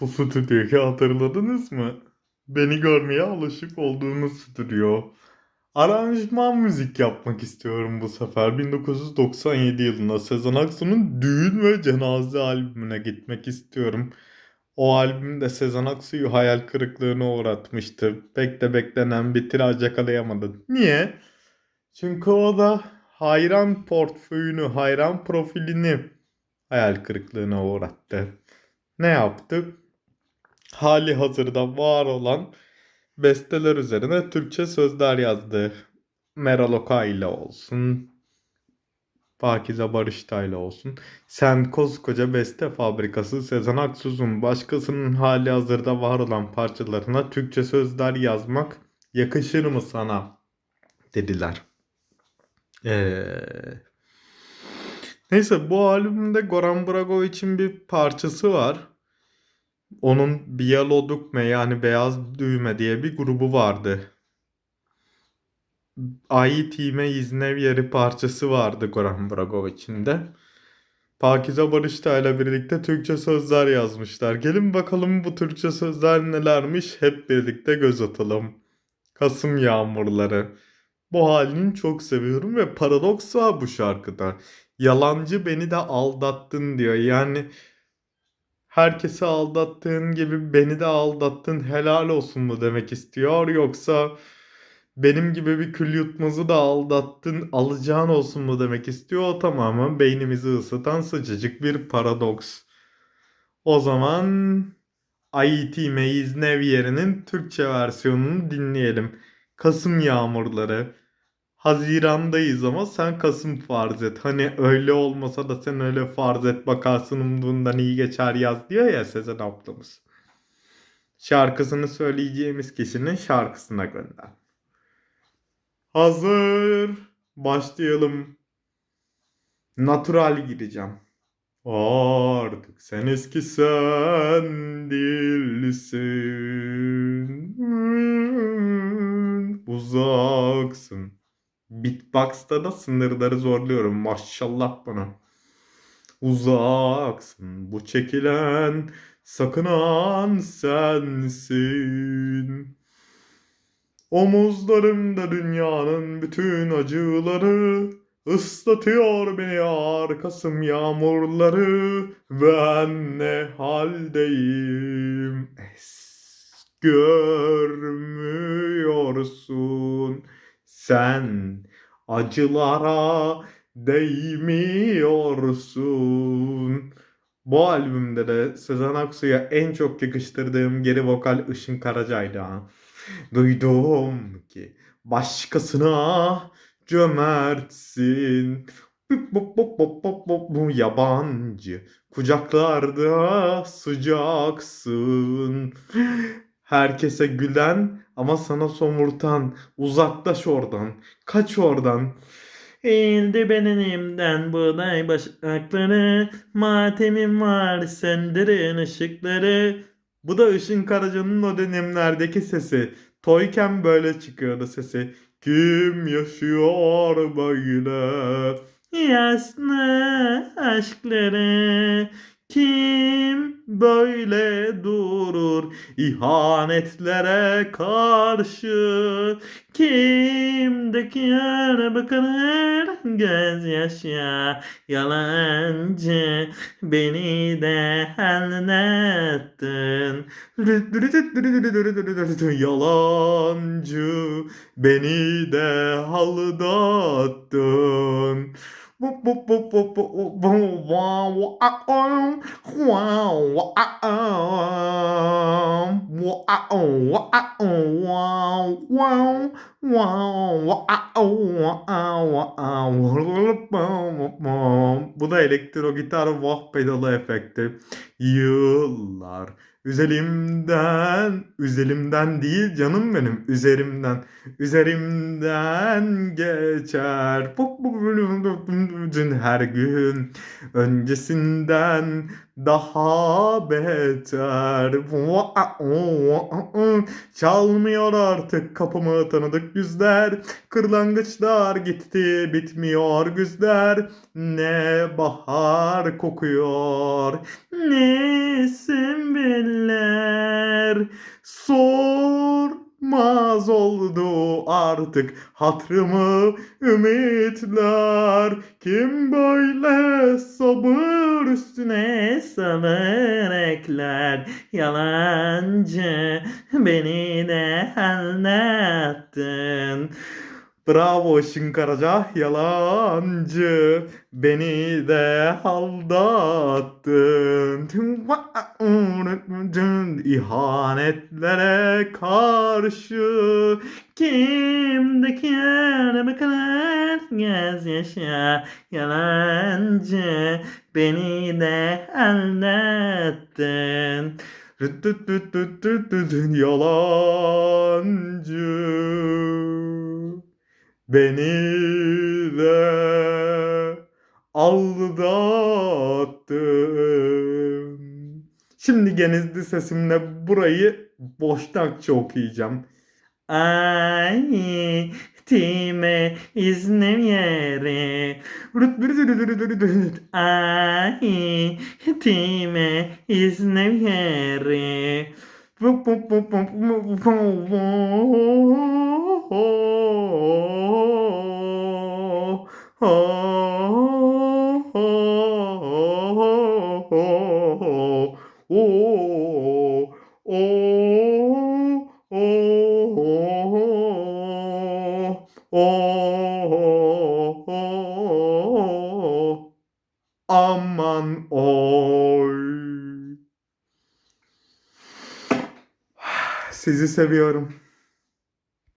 Bu stüdyoyu hatırladınız mı? Beni görmeye alışık olduğunuz stüdyo. Aranjman müzik yapmak istiyorum bu sefer. 1997 yılında Sezen Aksu'nun Düğün ve Cenaze albümüne gitmek istiyorum. O albüm de Sezen Aksu'yu hayal kırıklığına uğratmıştı. Pek de beklenen bir tiraj yakalayamadı. Niye? Çünkü o da hayran portföyünü, hayran profilini hayal kırıklığına uğrattı. Ne yaptı? Hali hazırda var olan besteler üzerine Türkçe sözler yazdı. Meral Okay ile olsun, Pakize Barıştay ile olsun. Sen koskoca beste fabrikası Sezen Aksu'sun başkasının hali hazırda var olan parçalarına Türkçe sözler yazmak yakışır mı sana? dediler. Ee, neyse bu albümde Goran Bregovic'in bir parçası var. Onun Biyalodukme yani Beyaz Düğme diye bir grubu vardı. Ayitime İznevyeri parçası vardı Goran Bregovic'in de. Pakize Barıştay ile birlikte Türkçe sözler yazmışlar. Gelin bakalım bu Türkçe sözler nelermiş hep birlikte göz atalım. Kasım Yağmurları. Bu halini çok seviyorum ve paradoks var bu şarkıda. Yalancı beni de aldattın diyor. Yani herkesi aldattığın gibi beni de aldattın helal olsun mu demek istiyor yoksa benim gibi bir kül yutmazı da aldattın alacağın olsun mu demek istiyor o tamamen beynimizi ısıtan sıcacık bir paradoks. O zaman Ayiti Meyiz Neviyeri'nin Türkçe versiyonunu dinleyelim. Kasım Yağmurları. Hazirandayız ama sen Kasım farz et. Hani öyle olmasa da sen öyle farz et bakarsın umduğundan iyi geçer yaz diyor ya Sezen ablamız. Şarkısını söyleyeceğimiz kişinin şarkısına gönder. Hazır. Başlayalım. Natural gireceğim. Artık sen eski sen değilsin. Uzaksın. Beatbox'ta da sınırları zorluyorum. Maşallah bana. Uzaksın bu çekilen sakınan sensin. Omuzlarımda dünyanın bütün acıları ıslatıyor beni arkasım yağmurları ben ne haldeyim es görmüyorsun sen acılara değmiyorsun. Bu albümde de Sezen Aksu'ya en çok yakıştırdığım geri vokal Işın Karaca'ydı. Duydum ki başkasına cömertsin. Bu yabancı kucaklarda sıcaksın. Herkese gülen ama sana somurtan. Uzaklaş oradan. Kaç oradan. Eğildi benimden buğday başakları. Matemim var sendirin ışıkları. Bu da Işın Karaca'nın o dönemlerdeki sesi. Toyken böyle çıkıyordu sesi. Kim yaşıyor böyle? Yaslı aşkları kim böyle durur ihanetlere karşı? Kim döküyor bakılır gözyaşı yalancı beni de anlattın yalancı beni de Wow. Aldattın Bu da elektro gitar wah pedalı efekti. Yıllar üzerimden, üzerimden değil canım benim, üzerimden, üzerimden geçer. Her gün öncesinden daha beter. Çalmıyor artık kapımı tanıdık yüzler. Kırlangıçlar gitti bitmiyor güzler. Ne bahar kokuyor ne sümbüller Sormaz oldu artık hatrımı ümitler. Kim böyle sabır üstüne sabır ekler. Yalancı beni de anlattın. Bravo Işın Karaca yalancı. Beni de aldattın. İhanetlere karşı kimdeki yerime kadar göz yaşa yalancı? Beni de aldattın yalancı Beni de aldattın. Şimdi genizli sesimle burayı boşnakça okuyacağım. Ay time iznim yeri. Ay time iznim yeri. Aman oy. Sizi seviyorum.